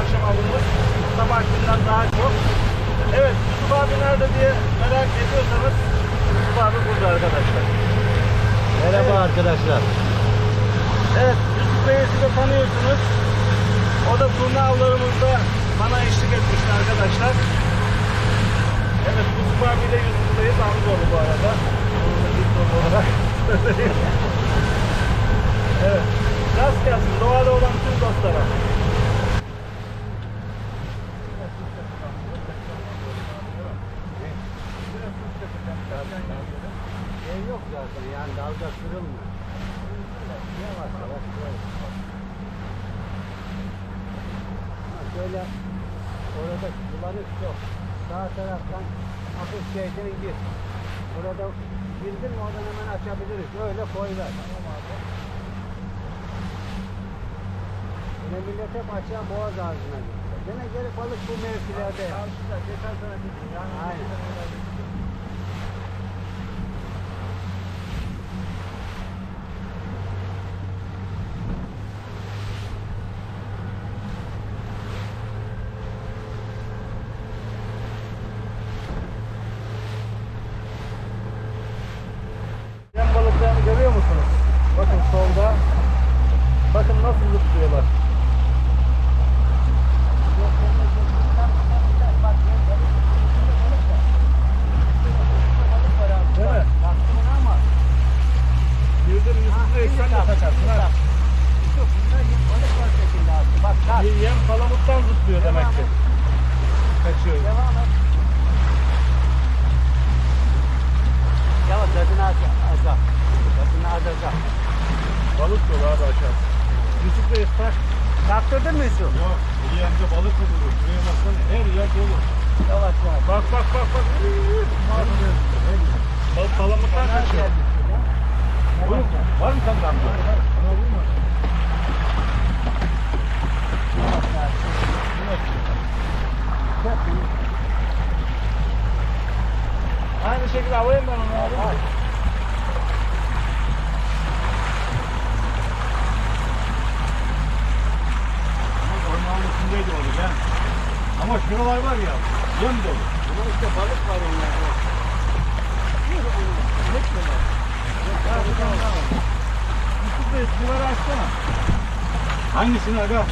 akşam avımız. Sabah günden daha çok. Evet Yusuf abi nerede diye merak ediyorsanız Yusuf abi burada arkadaşlar. Merhaba arkadaşlar. Evet Yusuf Bey'i siz de tanıyorsunuz. O da turna avlarımızda bana eşlik etmişti arkadaşlar. Evet Yusuf abiyle Yusuf Bey'i Amcaoğlu bu arada. Olarak evet. Rast gelsin doğada olan tüm dostlara. Şey yok zaten dalga kırılmıyor. Yavaş yavaş böyle. Ama şöyle orada bulanık çok. Sağ taraftan hafif şeyden gir. Burada girdin mi oradan hemen açabiliriz. Öyle koylar. Yine millet hep açığa boğaz ağzına gidiyor. Gene geri balık bu mevkilerde. Karşıda geçen sene dedim. Yani Aynen. Yem balıklarını görüyor musunuz? Bakın solda. Bakın nasıl zıplıyorlar. Değil mi? Girdin üstüne eksen de kaçarsın ha. Bir Yem palamuttan zıplıyor demek ki. Kaçıyor. Devam et. Yavaş tadını aç. Azak. Tadını azacak. Balık dolu abi aşağısı. Yusuf Bey tak. Taktırdın mı Yusuf? Yok, iyi yerde balık bulur? Şuraya baksana, her yer dolu. Yavaş yavaş. Bak bak bak bak. Balık palamuttan kaçıyor. Oğlum, var mı sende amca? Bana vurma. Aynı şekilde alayım ben onu abi. Ormanın içindeydi balık ha. Ama şuralar var ya, yem dolu. Ama işte balık var onlarda. Yusuf Bey suları açsana. Hangisini aga?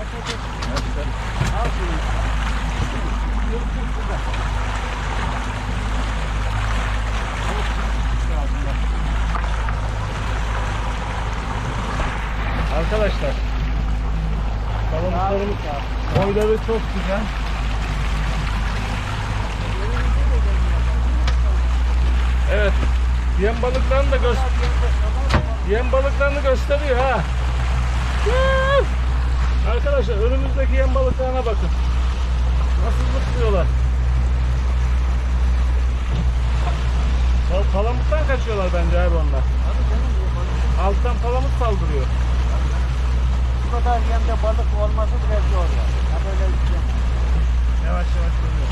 Arkadaşlar. Boyları çok güzel. Evet. Yem balıklarını da göster. Yem balıklarını gösteriyor ha. Arkadaşlar önümüzdeki yem balıklarına bakın. Nasıl zıplıyorlar. Pal- Palamuttan kaçıyorlar bence abi onlar. Alttan palamut saldırıyor. Kadar yemde balık olması bile zor ya. Ha böyle işte. Yavaş yavaş dönüyor.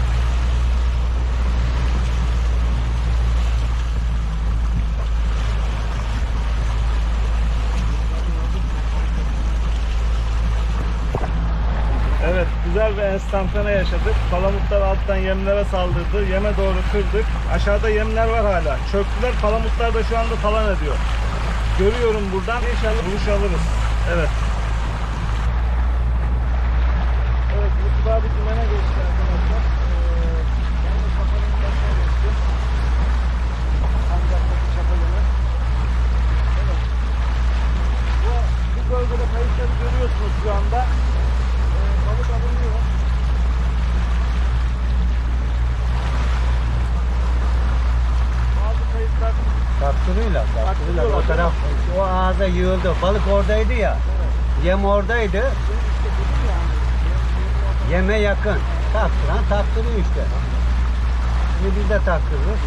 Evet, güzel bir enstantane yaşadık. Palamutlar alttan yemlere saldırdı. Yeme doğru kırdık. Aşağıda yemler var hala. Çöktüler. Palamutlar da şu anda talan ediyor. Görüyorum buradan. İnşallah buluş alırız. Evet. Evet, Yusuf abi dümene geçti arkadaşlar. Ee, ben de kapalının başına geçtim. Sancaktaki çapalını. Evet. Bu, bu bölgede kayıtları görüyorsunuz şu anda. Ee, balık alınıyor. Bazı kayıtlar Taktırıyla, taktırıyla. O taraf, o ağza yığıldı. Balık oradaydı ya. Yem oradaydı. Yeme yakın. Taktıran taktırıyor işte. Şimdi biz de taktırırız.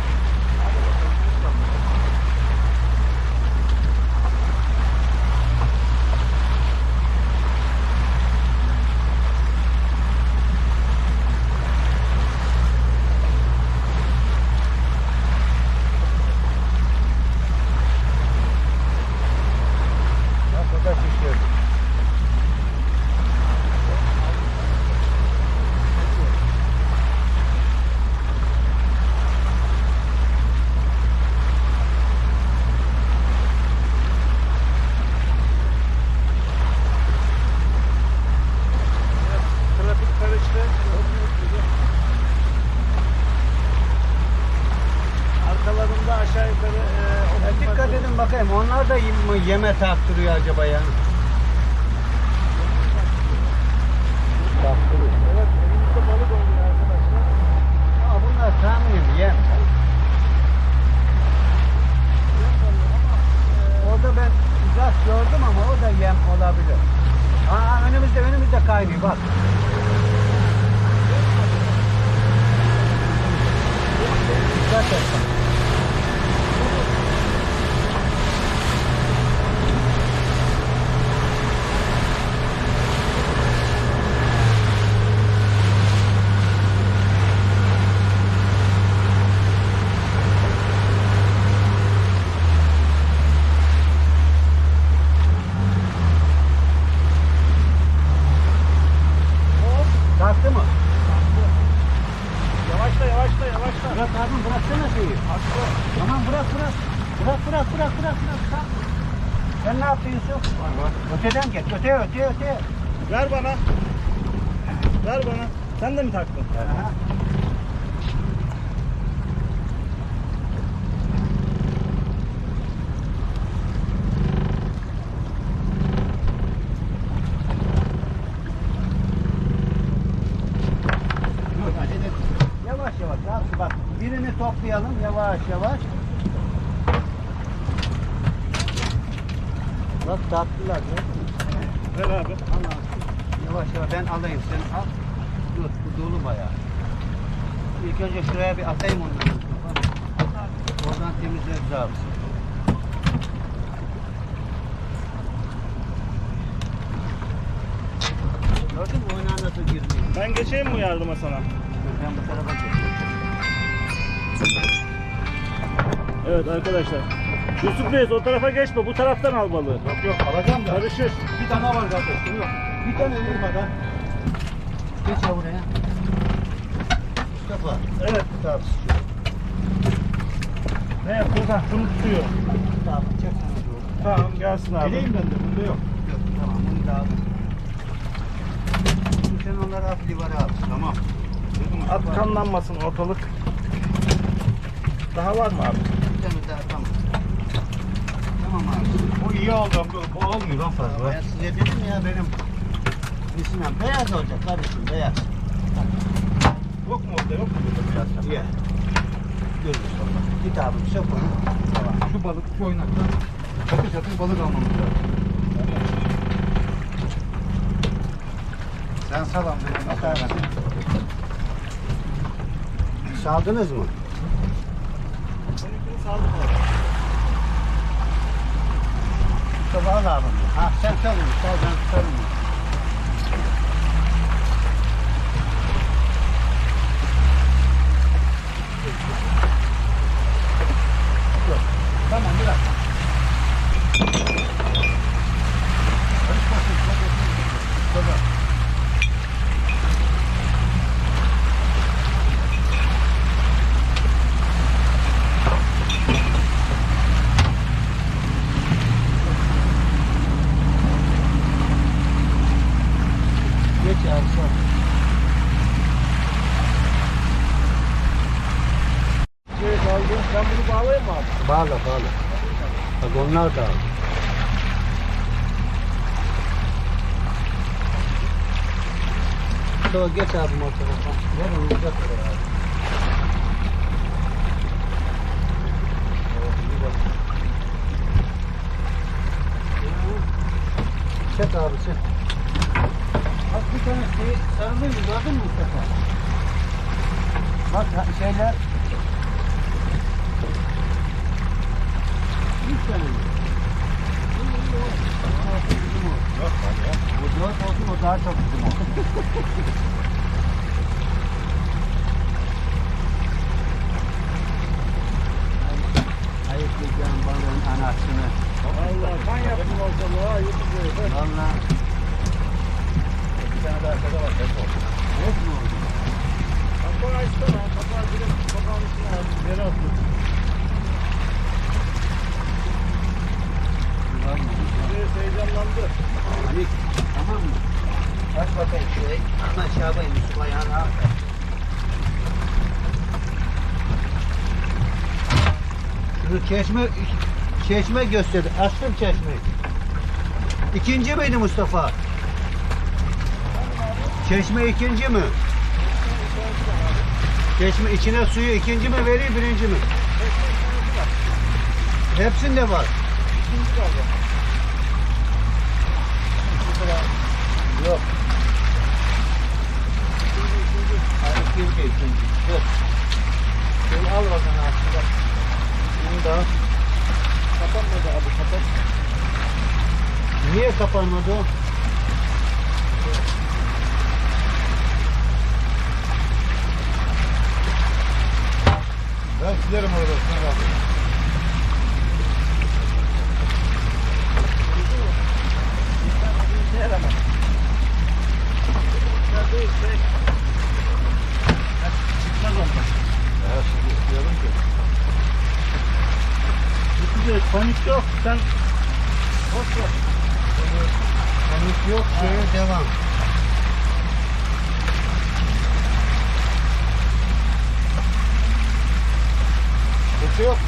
Tabii, e, o Ya dikkat edin bakayım onlar da yem- yeme taktırıyor acaba ya. Taktırıyor. Evet, elimizde balık oluyor arkadaşlar. Ama bunlar tahminim yem. Orada ben uzak gördüm ama o da yem olabilir. Aa önümüzde önümüzde kaynıyor bak. Dikkat et. bak. Hop, Kalktı mı? yavaşla yavaşla yavaşla. Bırak abim bıraksana şeyi. Aslı. Tamam bırak bırak. Bırak bırak bırak bırak bırak. Kalk. Sen ne yaptın Yusuf? Öteden geç. Öteye öteye öteye. Ver bana. Ver bana. Sen de mi taktın? Aha. Dur, acele etme. Yavaş yavaş abi bak birini toplayalım yavaş yavaş. Bak tatlılar ya. Ver abi. Allah. Yavaş yavaş ben alayım sen al. Dur bu dolu bayağı. İlk önce şuraya bir atayım onları. Oradan temizleriz abi. Gördün mü oynağı nasıl girmiyor? Ben geçeyim mi yardıma sana? Ben bu tarafa geçeyim. Evet arkadaşlar. Yusuf Reis o tarafa geçme. Bu taraftan al balığı. Yok yok alacağım da. Karışır. Bir tane var zaten. Yok. Bir tane vurmadan. Geç ya buraya. Mustafa. Evet. Tamam. Ne? Ha, şunu tutuyor. Tamam çek. Tamam gelsin abi. Bileyim ben de bunda yok. Yok tamam bunu da al. Şimdi sen onları at livara at. Tamam. At kanlanmasın ortalık. Daha var mı abi? Bir tamam. Tamam abi. O iyi oldu. Bu, bu olmuyor lan fazla. Ben size dedim ya benim Sinan beyaz olacak kardeşim beyaz. Yok mu orada yok mu burada biraz? Ye. Gör Mustafa. Git abi sök onu. Tamam. Şu balık şu oynaktan çatır çatır balık almamız lazım. Sen salam dedim. Saldınız mı? Saldım abi. Mustafa al abi. Ha sen sal onu. Sal ben tutarım. Tamam bir dakika. Karışmasın, karışmasın. Mustafa. Geç abi sor. Şey kaldım. Ben bunu bağlayayım mı abi? Bağla bağla. Bak onlar da al. Sonra geç abi motora. Ver onu uzat oraya abi. Çek abi çek. Bak bir tane şey sarılıyor gördün mü Mustafa? Bak şeyler Üç tane mi? Yok var ya. Bu dört olsun o daha çok bizim olsun. Ayıklayacağım balığın anasını. Allah kan yaptım ortalığı ha Yusuf Reis. Ver. Valla Bir tane daha arkada var. Hep o. hep mi oldu? Kapağı açsana. Kapağı direkt kapağını Şu çeşme çeşme gösterdi. Açtım çeşmeyi. İkinci miydi Mustafa? Çeşme ikinci mi? Çeşme içine suyu ikinci mi veriyor birinci mi? Hepsinde var. Yok. Ha, ikinci ikinci. Yok. Şöyle al bakalım aslında. Bunu da kapanmadı abi kapat. Niye kapanmadı? Ben silerim orada. Sen şey. Ya Çıkmaz ondan. Ya şimdi istiyorum ki. Gidiyor, panik yok. Sen boş ver. Panik yok şeye devam. Kimse yok mu?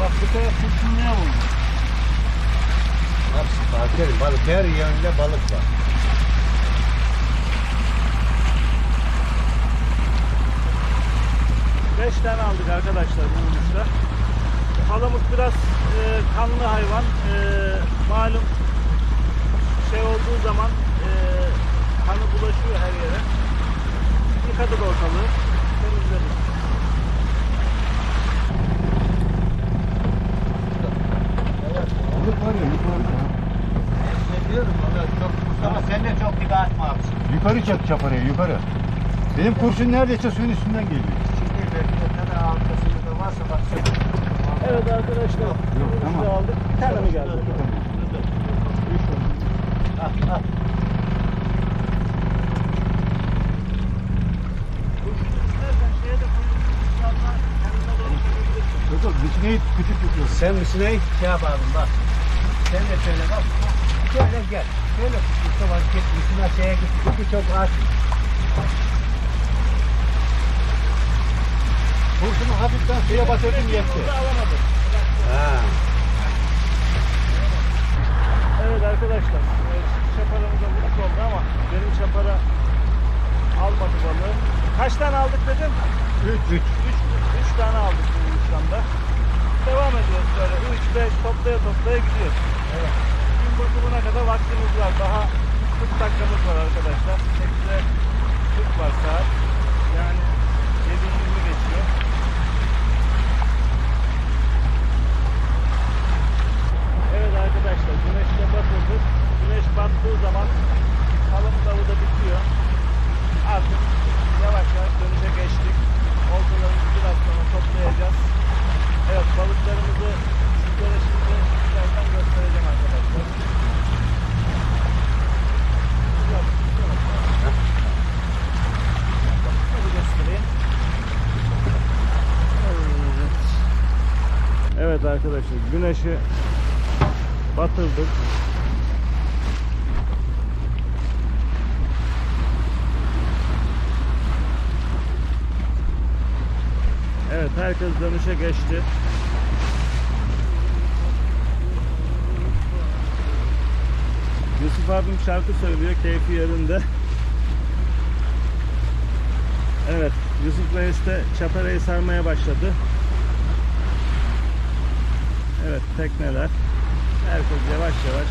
Bak bu taraf kurşunluğa vurdu. Fark balık her yönde balık var. Beş tane aldık arkadaşlar bu vuruşta. Palamut biraz e, kanlı hayvan. E, malum şey olduğu zaman e, kanı bulaşıyor her yere. Yıkadık ortalığı. Temizledik. Balık var ya yukarı. Ne diyorum ona çok Mustafa sen de çok dibe atma abi. Yukarı çek çaparayı yukarı. Benim kurşun neredeyse suyun üstünden geliyor. Şimdi bekle ne arkasında da varsa bak. Evet arkadaşlar. vuruşu tamam. da aldık. Bir tane mi geldi? Ah, ah. De çekebilirsin. Yok yok dişine küçük tutuyorsun. Sen misin ey? Şey yapalım bak. Sen de şöyle bak. Şöyle gel. Şöyle Mustafa git. Üstüne şeye git. Çünkü çok aç. Kurşunu hafiften suya batırdın yetti. Ha. Evet arkadaşlar, e, çaparamıza vuruş oldu ama benim çapara almadı balığı. Kaç tane aldık dedim? 3 3. 3 3 tane aldık bu da. Devam ediyoruz böyle 3 5 toplaya toplaya gidiyoruz. Evet. Batımına kadar vaktimiz var. Daha 40 dakikamız var arkadaşlar. 8'e 40 var saat. Yani 7.20 geçiyor. Evet arkadaşlar güneşle batırdık. Güneş battığı zaman kalın davı da bitiyor. Artık yavaş yavaş dönüşe geçtik. Oltalarımızı biraz sonra toplayacağız. Evet balıklarımızı Evet. Evet arkadaşlar güneşi batırdık. Evet herkes dönüşe geçti. Yusuf abim şarkı söylüyor keyfi yerinde. Evet Yusuf Reis de çaparayı sarmaya başladı. Evet tekneler. Herkes yavaş yavaş.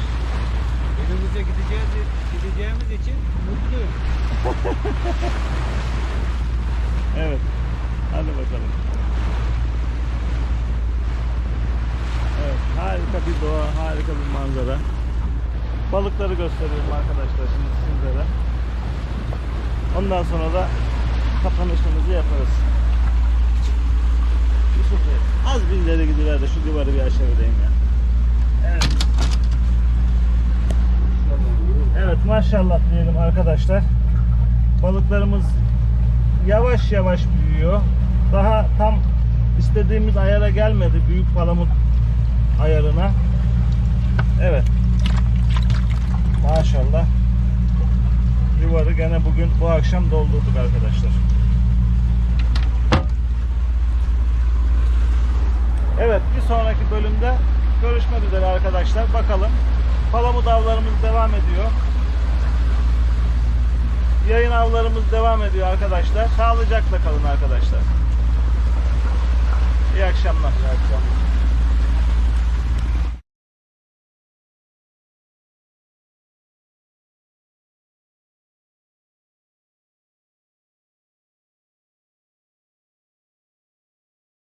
Önümüze gideceğiz, gideceğimiz için mutluyum. Evet. Hadi bakalım. Evet, harika bir doğa, harika bir manzara. Balıkları gösteriyorum arkadaşlar şimdi sizlere. Ondan sonra da kapanışımızı yaparız. Yusuf Bey, az bir ileri gidiver de şu duvarı bir aşağı vereyim ya. Evet. Evet maşallah diyelim arkadaşlar. Balıklarımız yavaş yavaş büyüyor. Daha tam istediğimiz ayara gelmedi büyük palamut ayarına. Evet. Maşallah. Yuvarı gene bugün bu akşam doldurduk arkadaşlar. Evet bir sonraki bölümde görüşmek üzere arkadaşlar. Bakalım. Palamut avlarımız devam ediyor. Yayın avlarımız devam ediyor arkadaşlar. Sağlıcakla kalın arkadaşlar. İyi akşamlar. İyi akşamlar.